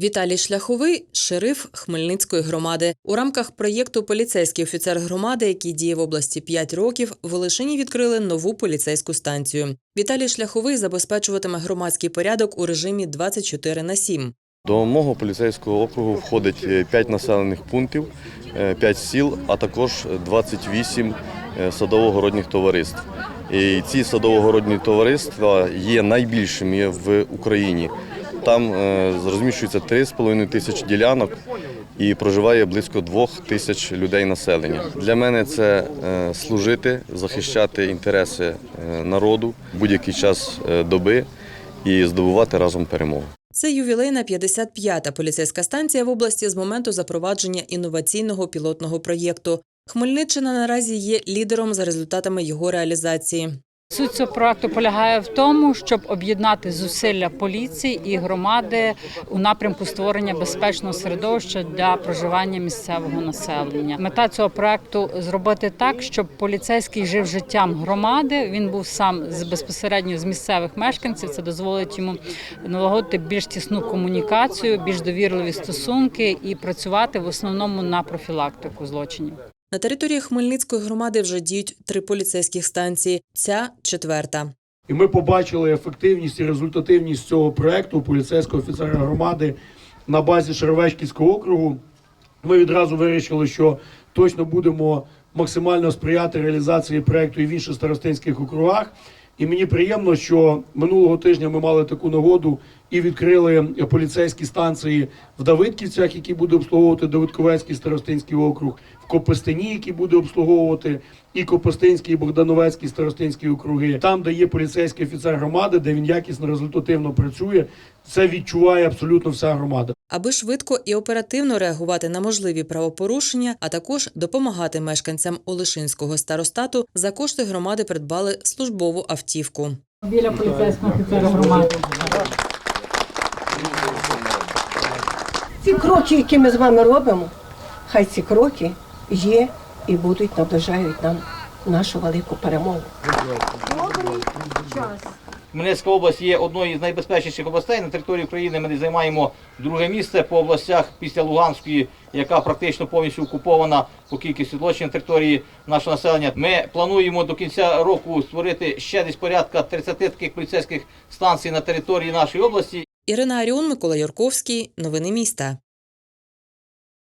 Віталій Шляховий шериф Хмельницької громади. У рамках проєкту Поліцейський офіцер громади, який діє в області 5 років, в Олешині відкрили нову поліцейську станцію. Віталій Шляховий забезпечуватиме громадський порядок у режимі 24 на 7. До мого поліцейського округу входить 5 населених пунктів, 5 сіл, а також 28 е, садово-городніх товариств. І ці садово-городні товариства є найбільшими в Україні. Там е, розміщується 3,5 тисячі ділянок і проживає близько 2 тисяч людей населення. Для мене це е, служити, захищати інтереси е, народу будь-який час доби і здобувати разом перемогу. Це ювілейна 55-та поліцейська станція в області з моменту запровадження інноваційного пілотного проєкту. Хмельниччина наразі є лідером за результатами його реалізації. Суть цього проекту полягає в тому, щоб об'єднати зусилля поліції і громади у напрямку створення безпечного середовища для проживання місцевого населення. Мета цього проекту зробити так, щоб поліцейський жив життям громади. Він був сам з безпосередньо з місцевих мешканців. Це дозволить йому налагодити більш тісну комунікацію, більш довірливі стосунки і працювати в основному на профілактику злочинів. На території Хмельницької громади вже діють три поліцейських станції. Ця четверта. І ми побачили ефективність і результативність цього проекту поліцейського офіцера громади на базі Шаровечківського округу. Ми відразу вирішили, що точно будемо максимально сприяти реалізації проекту і в інших старостинських округах. І мені приємно, що минулого тижня ми мали таку нагоду і відкрили поліцейські станції в Давидківцях, які буде обслуговувати Давидковецький старостинський округ, в Копестині, який буде обслуговувати і Копестинський, і Богдановецький старостинські округи. Там, де є поліцейський офіцер громади, де він якісно результативно працює, це відчуває абсолютно вся громада. Аби швидко і оперативно реагувати на можливі правопорушення, а також допомагати мешканцям Олешинського старостату, за кошти громади придбали службову автівку. Біля поліцейського офіцера громади. Ці кроки, які ми з вами робимо, хай ці кроки є і будуть наближають нам нашу велику перемогу. Хмельницька область є одною з найбезпечніших областей на території України. Ми займаємо друге місце по областях після Луганської, яка практично повністю окупована по кількості злочинів на території нашого населення. Ми плануємо до кінця року створити ще десь порядка 30 таких поліцейських станцій на території нашої області. Ірина Аріон, Микола Юрковський. Новини міста.